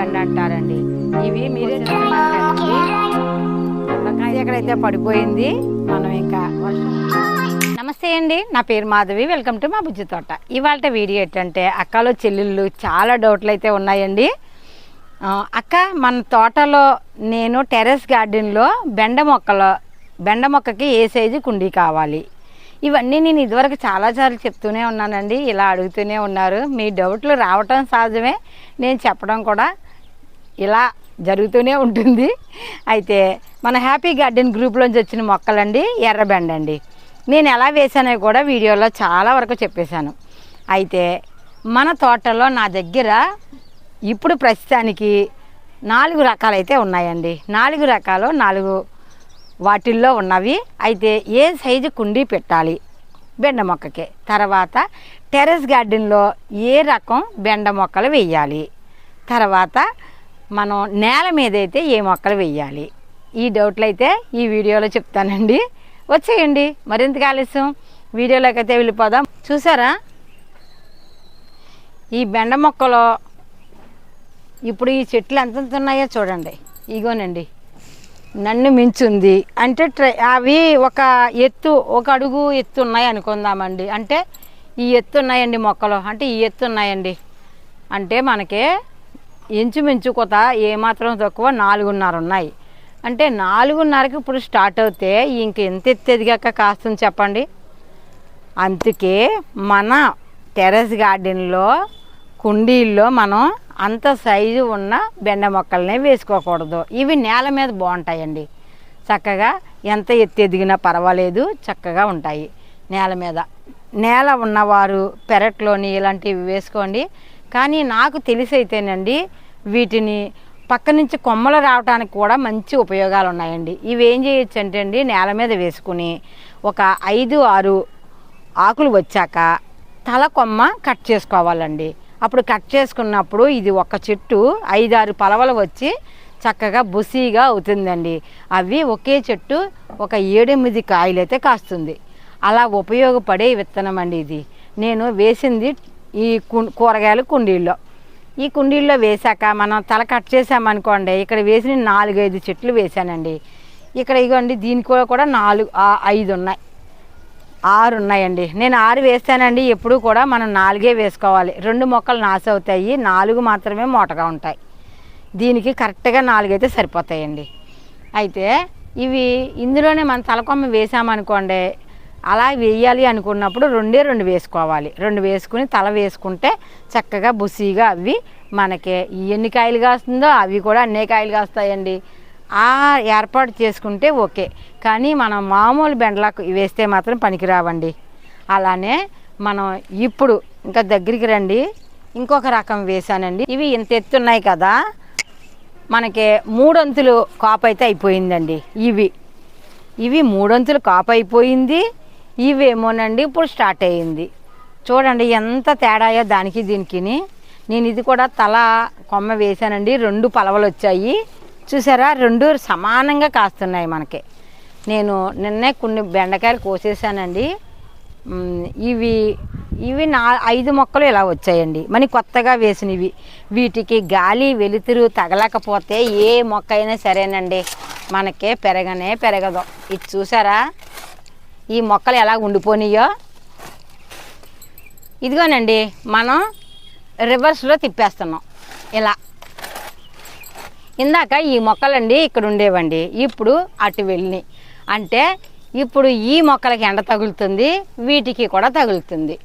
బెండ అంటారండి. ఇవి మీరే ఎక్కడైతే పడిపోయింది మనం ఇంకా నమస్తే అండి నా పేరు మాధవి వెల్కమ్ టు మా బుజ్జి తోట. ఇవాళ వీడియో ఏంటంటే అక్కలో చెల్లెళ్ళు చాలా డౌట్లు అయితే ఉన్నాయండి అక్క మన తోటలో నేను టెర్రస్ గార్డెన్లో బెండ మొక్కలు బెండ మొక్కకి ఏ సైజు కుండీ కావాలి? ఇవన్నీ నేను ఇదివరకు చాలాసార్లు చెప్తూనే ఉన్నానండి ఇలా అడుగుతూనే ఉన్నారు. మీ డౌట్లు రావటం సహజమే నేను చెప్పడం కూడా ఇలా జరుగుతూనే ఉంటుంది. అయితే మన హ్యాపీ గార్డెన్ గ్రూప్లోంచి వచ్చిన మొక్కలండి ఎర్రబెండ అండి నేను ఎలా వేసానో కూడా వీడియోలో చాలా వరకు చెప్పేశాను. అయితే మన తోటలో నా దగ్గర ఇప్పుడు ప్రస్తుతానికి నాలుగు రకాలైతే ఉన్నాయండి. నాలుగు రకాలు నాలుగు వాటిల్లో ఉన్నవి. అయితే ఏ సైజు కుండీ పెట్టాలి? బెండ మొక్కకి. తర్వాత టెర్రస్ గార్డెన్లో ఏ రకం బెండ మొక్కలు వేయాలి? తర్వాత మనం నేల మీద అయితే ఏ మొక్కలు వేయాలి ఈ డౌట్లు అయితే ఈ వీడియోలో చెప్తానండి. వచ్చేయండి. మరింత ఆలస్యం. వీడియోలోకి అయితే వెళ్ళిపోదాం. చూసారా? ఈ బెండ మొక్కలో ఇప్పుడు ఈ చెట్లు ఎంతెంత ఉన్నాయో చూడండి. ఇగోనండి. నన్ను మించుంది. అంటే ట్రై అవి ఒక ఎత్తు ఒక అడుగు ఎత్తు ఉన్నాయి అనుకుందామండి. అంటే ఈ ఎత్తు ఉన్నాయండి మొక్కలు. అంటే ఈ ఎత్తు ఉన్నాయండి. అంటే మనకి ఇంచుమించు కొత ఏమాత్రం తక్కువ నాలుగున్నర ఉన్నాయి అంటే నాలుగున్నరకి ఇప్పుడు స్టార్ట్ అవుతే ఇంక ఎంత ఎత్తు ఎదిగాక కాస్తుంది చెప్పండి? అందుకే మన టెర్రస్ గార్డెన్లో కుండీల్లో మనం అంత సైజు ఉన్న బెండ మొక్కలనే వేసుకోకూడదు. ఇవి నేల మీద బాగుంటాయండి. చక్కగా ఎంత ఎత్తు ఎదిగినా పర్వాలేదు చక్కగా ఉంటాయి నేల మీద. నేల ఉన్నవారు పెరట్లోని ఇలాంటివి వేసుకోండి. కానీ నాకు తెలిసి అయితేనండి వీటిని పక్క నుంచి కొమ్మలు రావడానికి కూడా మంచి ఉపయోగాలు ఉన్నాయండి ఇవి ఏం చేయొచ్చు అంటే అండి నేల మీద వేసుకుని ఒక ఐదు ఆరు ఆకులు వచ్చాక తల కొమ్మ కట్ చేసుకోవాలండి. అప్పుడు కట్ చేసుకున్నప్పుడు ఇది ఒక చెట్టు ఐదారు పలవలు వచ్చి చక్కగా బుసీగా అవుతుందండి. అవి ఒకే చెట్టు ఒక ఏడెనిమిది కాయలు అయితే కాస్తుంది. అలా ఉపయోగపడే విత్తనం అండి ఇది. నేను వేసింది ఈ కు- కూరగాయల కుండీల్లో. ఈ కుండీల్లో వేశాక మనం తల కట్ చేసామనుకోండి ఇక్కడ వేసిన నాలుగైదు చెట్లు వేశానండి. ఇక్కడ ఇగోండి దీనికి కూడా కూడా నాలుగు ఐదు ఉన్నాయి ఆరు ఉన్నాయండి నేను ఆరు వేస్తానండి ఎప్పుడు కూడా మనం నాలుగే వేసుకోవాలి. రెండు మొక్కలు నాశ అవుతాయి నాలుగు మాత్రమే మూటగా ఉంటాయి. దీనికి కరెక్ట్గా నాలుగైతే సరిపోతాయండి. అయితే ఇవి ఇందులోనే మన తలకొమ్మ వేసామనుకోండి అలా వేయాలి అనుకున్నప్పుడు రెండే రెండు వేసుకోవాలి. రెండు వేసుకుని తల వేసుకుంటే చక్కగా బుసీగా అవి మనకి ఎన్ని కాయలు కాస్తుందో అవి కూడా అన్నే కాయలు కాస్తాయండి. ఆ ఏర్పాటు చేసుకుంటే ఓకే. కానీ మనం మామూలు బెండలకు వేస్తే మాత్రం పనికిరావండి. అలానే మనం ఇప్పుడు ఇంకా దగ్గరికి రండి. ఇంకొక రకం వేసానండి ఇవి ఇంత ఎత్తున్నాయి కదా మనకి మూడొంతులు కాపు అయితే అయిపోయిందండి. ఇవి. ఇవి మూడొంతులు కాపు అయిపోయింది ఇవేమోనండి ఇప్పుడు స్టార్ట్ అయ్యింది. చూడండి ఎంత తేడాయో దానికి దీనికి నేను ఇది కూడా తల కొమ్మ వేశానండి రెండు పలవలు వచ్చాయి. చూసారా రెండు సమానంగా కాస్తున్నాయి మనకి. నేను నిన్నే కొన్ని బెండకాయలు కోసేసానండి ఇవి ఇవి నా ఐదు మొక్కలు ఇలా వచ్చాయండి. మరి కొత్తగా వేసినవి. వీటికి గాలి వెలుతురు తగలకపోతే ఏ మొక్క అయినా సరేనండి. మనకే పెరగనే పెరగదు. ఇది చూసారా? ఈ మొక్కలు ఎలా ఉండిపోనియో? ఇదిగోనండి మనం రివర్స్లో తిప్పేస్తున్నాం. ఇలా. ఇందాక ఈ మొక్కలండి ఇక్కడ ఉండేవండి. ఇప్పుడు అటు వెళ్ళినాయి. అంటే ఇప్పుడు ఈ మొక్కలకి ఎండ తగులుతుంది వీటికి కూడా తగులుతుంది.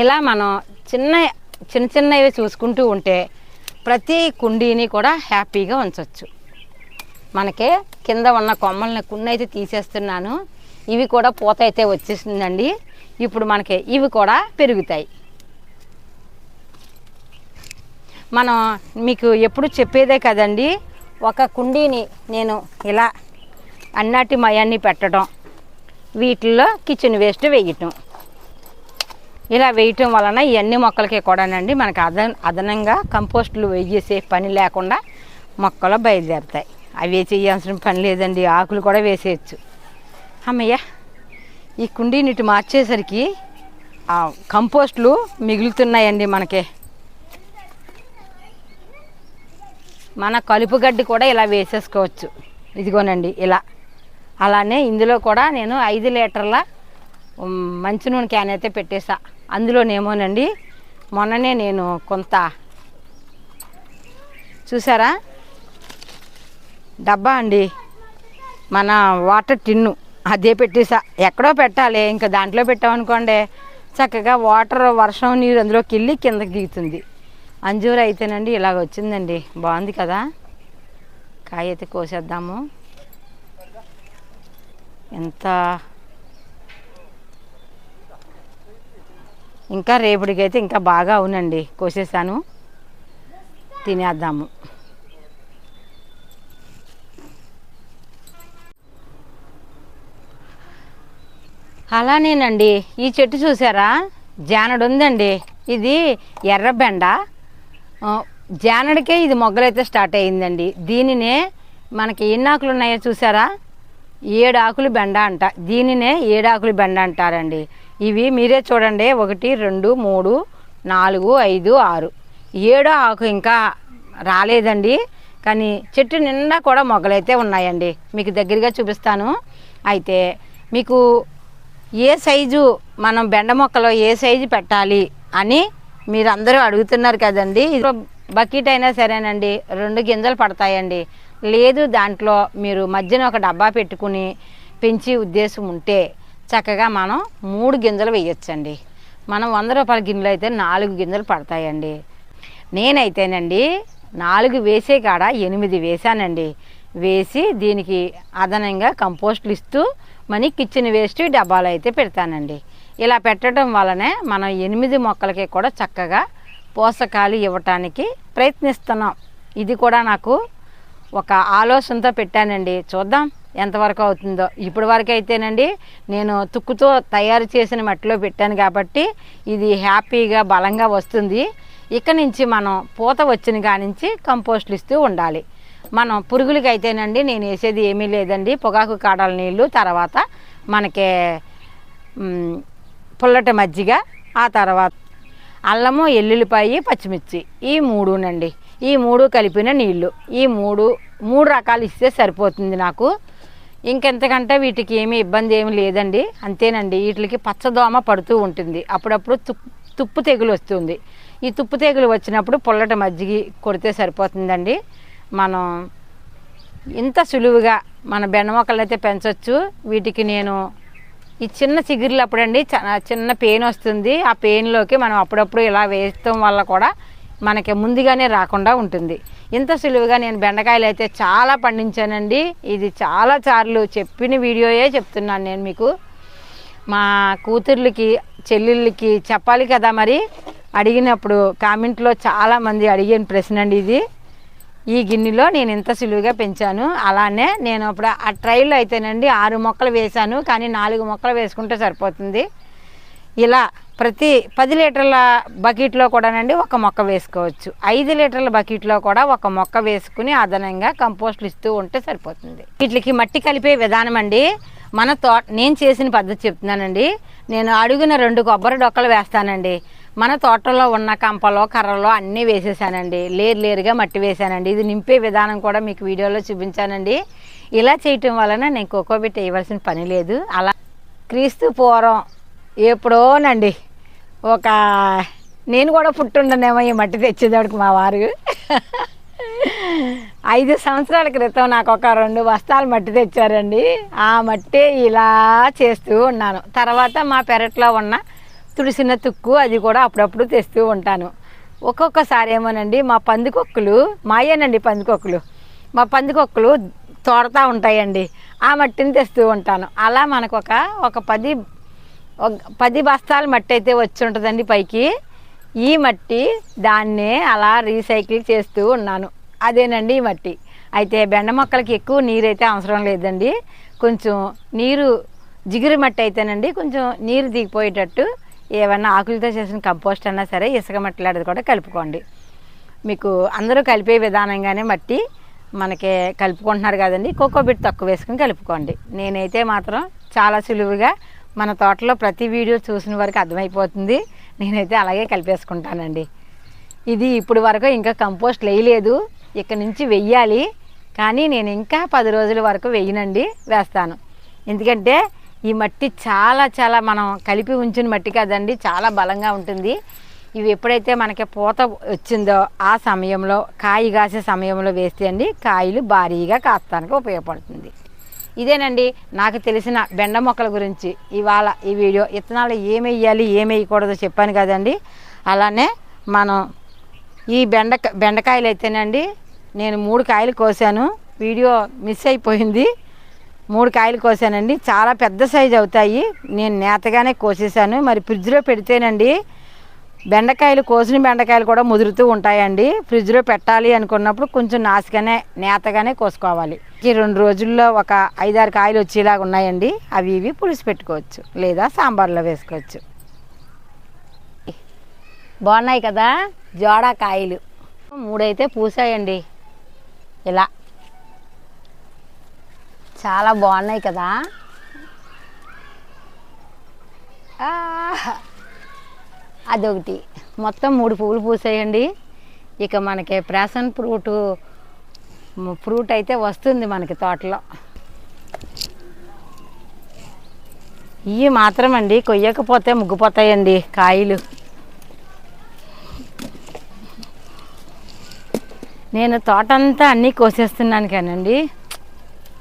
ఇలా మనం చిన్న చిన్న చిన్నవి చూసుకుంటూ ఉంటే ప్రతి కుండీని కూడా హ్యాపీగా ఉంచవచ్చు మనకి కింద ఉన్న కొమ్మల్ని కొన్ని అయితే తీసేస్తున్నాను. ఇవి కూడా పూత అయితే వచ్చేసిందండి. ఇప్పుడు మనకి ఇవి కూడా పెరుగుతాయి. మనం మీకు ఎప్పుడు చెప్పేదే కదండి ఒక కుండీని నేను ఇలా అన్నాటి మయాన్ని పెట్టడం వీటిల్లో కిచెన్ వేస్ట్ వేయటం. ఇలా వేయటం వలన ఇవన్నీ మొక్కలకి కూడానండి మనకు అద అదనంగా కంపోస్టులు వేసే పని లేకుండా మొక్కలు బయలుదేరుతాయి. అవి చేయాల్సిన పని లేదండి ఆకులు కూడా వేసేయచ్చు. అమ్మయ్య ఈ కుండీని ఇటు మార్చేసరికి ఆ కంపోస్టులు మిగులుతున్నాయండి మనకి. మన కలుపు గడ్డి కూడా ఇలా వేసేసుకోవచ్చు. ఇదిగోనండి ఇలా. అలానే ఇందులో కూడా నేను ఐదు లీటర్ల మంచి నూనె క్యాన్ అయితే పెట్టేసా. అందులోనేమోనండి మొన్ననే నేను కొంత చూసారా? డబ్బా అండి మన వాటర్ టిన్ను. అదే పెట్టేసా. ఎక్కడో పెట్టాలి ఇంకా దాంట్లో పెట్టామనుకోండి చక్కగా వాటర్ వర్షం నీరు అందులోకి వెళ్ళి కిందకి దిగుతుంది అంజూరు అయితేనండి ఇలాగ వచ్చిందండి. బాగుంది కదా? కాయ అయితే కోసేద్దాము. ఎంత? ఇంకా రేపటికైతే ఇంకా బాగా అవునండి. కోసేసాను. తినేద్దాము. అలానేనండి. ఈ చెట్టు చూసారా? జానడు ఉందండి ఇది ఎర్రబెండ జానడికే ఇది మొగ్గలైతే స్టార్ట్ అయ్యిందండి. దీనినే మనకి ఎన్ని ఆకులు ఉన్నాయో చూసారా? ఏడు ఆకులు బెండ అంట. దీనినే ఏడు ఆకులు బెండ అంటారండి. ఇవి మీరే చూడండి. ఒకటి రెండు మూడు నాలుగు ఐదు ఆరు. ఏడో ఆకు ఇంకా రాలేదండి. కానీ చెట్టు నిండా కూడా మొగ్గలైతే ఉన్నాయండి. మీకు దగ్గరగా చూపిస్తాను. అయితే మీకు ఏ సైజు మనం బెండ మొక్కలో ఏ సైజు పెట్టాలి అని మీరు అందరూ అడుగుతున్నారు కదండి. ఇది బకెట్ అయినా సరేనండి రెండు గింజలు పడతాయండి. లేదు దాంట్లో మీరు మధ్యన ఒక డబ్బా పెట్టుకుని పెంచి ఉద్దేశం ఉంటే చక్కగా మనం మూడు గింజలు వేయొచ్చండి. మనం వంద రూపాయల గిన్నెలు అయితే నాలుగు గింజలు పడతాయండి. నేనైతేనండి నాలుగు వేసే కాడ ఎనిమిది వేసానండి. వేసి దీనికి అదనంగా కంపోస్ట్లు ఇస్తూ మనీ కిచెన్ వేస్ట్ డబ్బాలు అయితే పెడతానండి. ఇలా పెట్టడం వలనే మనం ఎనిమిది మొక్కలకి కూడా చక్కగా పోషకాలు ఇవ్వటానికి ప్రయత్నిస్తున్నాం. ఇది కూడా నాకు ఒక ఆలోచనతో పెట్టానండి. చూద్దాం ఎంతవరకు అవుతుందో. ఇప్పటి వరకు అయితేనండి నేను తుక్కుతో తయారు చేసిన మట్టిలో పెట్టాను కాబట్టి ఇది హ్యాపీగా బలంగా వస్తుంది. ఇక నుంచి మనం పూత వచ్చిన కానించి కంపోస్ట్లు ఇస్తూ ఉండాలి. మనం పురుగులకి అయితేనండి నేను వేసేది ఏమీ లేదండి. పొగాకు కాడల నీళ్ళు తర్వాత మనకి పుల్లట పుల్లటి మజ్జిగ ఆ తర్వాత అల్లము ఎల్లుల్లిపాయి పచ్చిమిర్చి. ఈ మూడునండి. ఈ మూడు కలిపిన నీళ్ళు ఈ మూడు మూడు రకాలు ఇస్తే సరిపోతుంది నాకు. ఇంకెంతకంటే వీటికి ఏమీ ఇబ్బంది ఏమీ లేదండి. అంతేనండి. వీటికి పచ్చదోమ పడుతూ ఉంటుంది. అప్పుడప్పుడు తుప్పు తుప్పు తెగులు వస్తుంది. ఈ తుప్పు తెగులు వచ్చినప్పుడు పుల్లటి మజ్జిగ కొడితే సరిపోతుందండి. మనం ఇంత సులువుగా మన బెండ మొక్కలు అయితే పెంచవచ్చు వీటికి నేను ఈ చిన్న చిగురులు అప్పుడండి చ- చిన్న పెయిన్ వస్తుంది. ఆ పెయిన్లోకి మనం అప్పుడప్పుడు ఇలా వేయటం వల్ల కూడా మనకి ముందుగానే రాకుండా ఉంటుంది. ఇంత సులువుగా నేను బెండకాయలు అయితే చాలా పండించానండి. ఇది చాలా సార్లు చెప్పిన వీడియోయే చెప్తున్నాను నేను మీకు. మా కూతుర్లకి చెల్లెళ్ళకి చెప్పాలి కదా మరి? అడిగినప్పుడు కామెంట్లో చాలామంది అడిగిన ప్రశ్న అండి ఇది. ఈ గిన్నెలో నేను ఇంత సులువుగా పెంచాను. అలానే నేను అప్పుడు ఆ ట్రైలో అయితేనండి ఆరు మొక్కలు వేశాను. కానీ నాలుగు మొక్కలు వేసుకుంటే సరిపోతుంది. ఇలా ప్రతి పది లీటర్ల బకెట్లో కూడానండి ఒక మొక్క వేసుకోవచ్చు. ఐదు లీటర్ల బకెట్లో కూడా ఒక మొక్క వేసుకుని అదనంగా కంపోస్ట్లు ఇస్తూ ఉంటే సరిపోతుంది. వీటికి మట్టి కలిపే విధానం అండి. మన తోట నేను చేసిన పద్ధతి చెప్తున్నానండి. నేను అడుగున రెండు కొబ్బరి డొక్కలు వేస్తానండి. మన తోటలో ఉన్న కంపలో కర్రలో అన్నీ వేసేసానండి. లేరు లేరుగా మట్టి వేసానండి. ఇది నింపే విధానం కూడా మీకు వీడియోలో చూపించానండి. ఇలా చేయటం వలన నేను కోకోబిట్ వేయవలసిన పని లేదు. అలా క్రీస్తు పూర్వం ఎప్పుడోనండి ఒక నేను కూడా పుట్టుండనేమో ఈ మట్టి తెచ్చేదాడికి మా వారు. ఐదు సంవత్సరాల క్రితం నాకు ఒక రెండు బస్తాలు మట్టి తెచ్చారండి. ఆ మట్టి ఇలా చేస్తూ ఉన్నాను. తర్వాత మా పెరట్లో ఉన్న తుడిసిన తుక్కు అది కూడా అప్పుడప్పుడు తెస్తూ ఉంటాను. ఒక్కొక్కసారి ఏమోనండి మా పందికొక్కులు మాయేనండి పందికొక్కులు మా పందికొక్కులు తోడతా ఉంటాయండి. ఆ మట్టిని తెస్తూ ఉంటాను. అలా మనకు ఒక ఒక పది ఒక పది బస్తాల మట్టి అయితే వచ్చి ఉంటుందండి పైకి. ఈ మట్టి దాన్నే అలా రీసైకిల్ చేస్తూ ఉన్నాను. అదేనండి ఈ మట్టి. అయితే బెండ మొక్కలకి ఎక్కువ నీరు అయితే అవసరం లేదండి. కొంచెం నీరు జిగురు మట్టి అయితేనండి కొంచెం నీరు దిగిపోయేటట్టు ఏమన్నా ఆకులతో చేసిన కంపోస్ట్ అన్నా సరే ఇసుక మట్టి కూడా కలుపుకోండి. మీకు అందరూ కలిపే విధానంగానే మట్టి మనకి కలుపుకుంటున్నారు కదండి. కోకోబిట్ తక్కువ వేసుకుని కలుపుకోండి. నేనైతే మాత్రం చాలా సులువుగా మన తోటలో ప్రతి వీడియో చూసిన వరకు అర్థమైపోతుంది. నేనైతే అలాగే కలిపేసుకుంటానండి. ఇది ఇప్పుడు వరకు ఇంకా కంపోస్ట్ వేయలేదు. ఇక్కడ నుంచి వెయ్యాలి కానీ నేను ఇంకా పది రోజుల వరకు వెయ్యనండి వేస్తాను. ఎందుకంటే ఈ మట్టి చాలా చాలా మనం కలిపి ఉంచిన మట్టి కదండి చాలా బలంగా ఉంటుంది. ఇవి ఎప్పుడైతే మనకి పూత వచ్చిందో ఆ సమయంలో కాయ కాసే సమయంలో వేస్తే అండి కాయలు భారీగా కాస్తానికి ఉపయోగపడుతుంది. ఇదేనండి నాకు తెలిసిన బెండ మొక్కల గురించి. ఇవాళ ఈ వీడియో ఇత్తనాలు ఏమేయాలి ఏమేయకూడదో చెప్పాను కదండి. అలానే మనం ఈ బెండ బెండకాయలు అయితేనండి నేను మూడు కాయలు కోసాను. వీడియో మిస్ అయిపోయింది. మూడు కాయలు కోసానండి. చాలా పెద్ద సైజు అవుతాయి. నేను నేతగానే కోసేసాను మరి ఫ్రిడ్జ్లో పెడితేనండి బెండకాయలు కోసిన బెండకాయలు కూడా ముదురుతూ ఉంటాయండి. ఫ్రిడ్జ్లో పెట్టాలి అనుకున్నప్పుడు కొంచెం నాసుగానే నేతగానే కోసుకోవాలి. ఈ రెండు రోజుల్లో ఒక ఐదారు కాయలు వచ్చేలాగా ఉన్నాయండి. అవి ఇవి పులుసు పెట్టుకోవచ్చు లేదా సాంబార్లో వేసుకోవచ్చు. బాగున్నాయి కదా? జోడా కాయలు. మూడైతే పూసాయండి. ఇలా. చాలా బాగున్నాయి కదా. అదొకటి. మొత్తం మూడు పువ్వులు పూసేయండి. ఇక మనకి ప్రేసన్ ఫ్రూట్ ఫ్రూట్ అయితే వస్తుంది మనకి తోటలో. ఇవి మాత్రం అండి కొయ్యకపోతే ముగ్గిపోతాయండి కాయలు. నేను తోటంతా అన్నీ కోసేస్తున్నాను కానండి.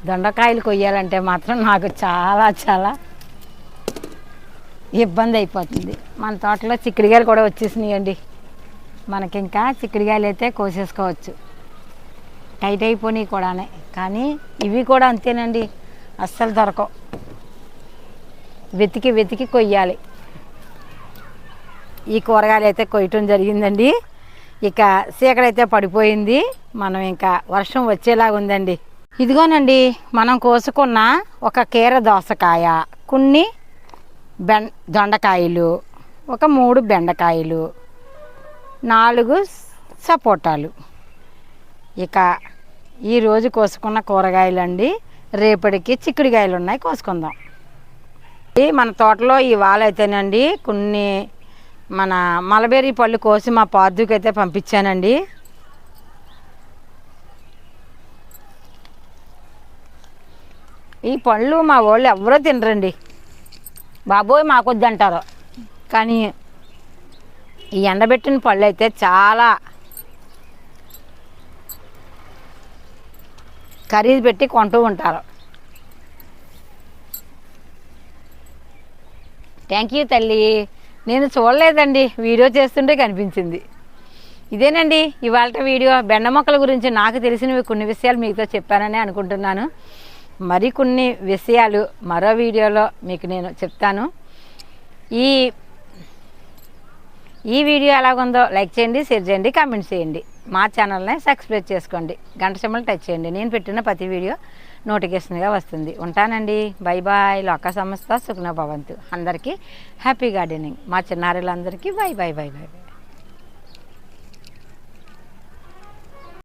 దొండకాయలు కొయ్యాలంటే మాత్రం నాకు చాలా చాలా ఇబ్బంది అయిపోతుంది. మన తోటలో చిక్కుడుగాయలు కూడా వచ్చేసినాయండి. మనకి ఇంకా చిక్కుడుకాయలు అయితే కోసేసుకోవచ్చు. టైట్ అయిపోయినాయి కూడానే. కానీ ఇవి కూడా అంతేనండి. అస్సలు దొరకవు. వెతికి వెతికి కొయ్యాలి. ఈ కూరగాయలు అయితే కొయ్యటం జరిగిందండి. ఇక సీకడైతే పడిపోయింది. మనం ఇంకా వర్షం వచ్చేలాగా ఉందండి ఇదిగోనండి మనం కోసుకున్న ఒక కీర దోసకాయ కొన్ని బెం దొండకాయలు ఒక మూడు బెండకాయలు నాలుగు సపోటాలు. ఇక ఈరోజు కోసుకున్న కూరగాయలు అండి రేపటికి చిక్కుడుకాయలు ఉన్నాయి కోసుకుందాం మన తోటలో ఇవాళ అయితేనండి కొన్ని మన మలబెర్రీ పళ్ళు కోసి మా పాదుకి అయితే పంపించానండి. ఈ పళ్ళు మా వాళ్ళు ఎవరో తినరండి. బాబోయ్ మాకొద్దంటారు. కానీ ఈ ఎండబెట్టిన పళ్ళు అయితే చాలా ఖరీదు పెట్టి కొంటూ ఉంటారు. థ్యాంక్ యూ తల్లి. నేను చూడలేదండి. వీడియో చేస్తుంటే కనిపించింది. ఇదేనండి ఇవాళ వీడియో. బెండ మొక్కల గురించి నాకు తెలిసినవి కొన్ని విషయాలు మీతో చెప్పానని అనుకుంటున్నాను. మరికొన్ని విషయాలు మరో వీడియోలో మీకు నేను చెప్తాను. ఈ ఈ వీడియో ఎలాగుందో లైక్ చేయండి షేర్ చేయండి కామెంట్ చేయండి. మా ఛానల్ని సబ్స్క్రైబ్ చేసుకోండి. గంట సింబల్ టచ్ చేయండి. నేను పెట్టిన ప్రతి వీడియో నోటిఫికేషన్గా వస్తుంది. ఉంటానండి. బై బాయ్ లోక సంస్థ సుఖ్నభవంతు అందరికీ హ్యాపీ గార్డెనింగ్. మా చిన్నారులందరికీ బై బై బై బై.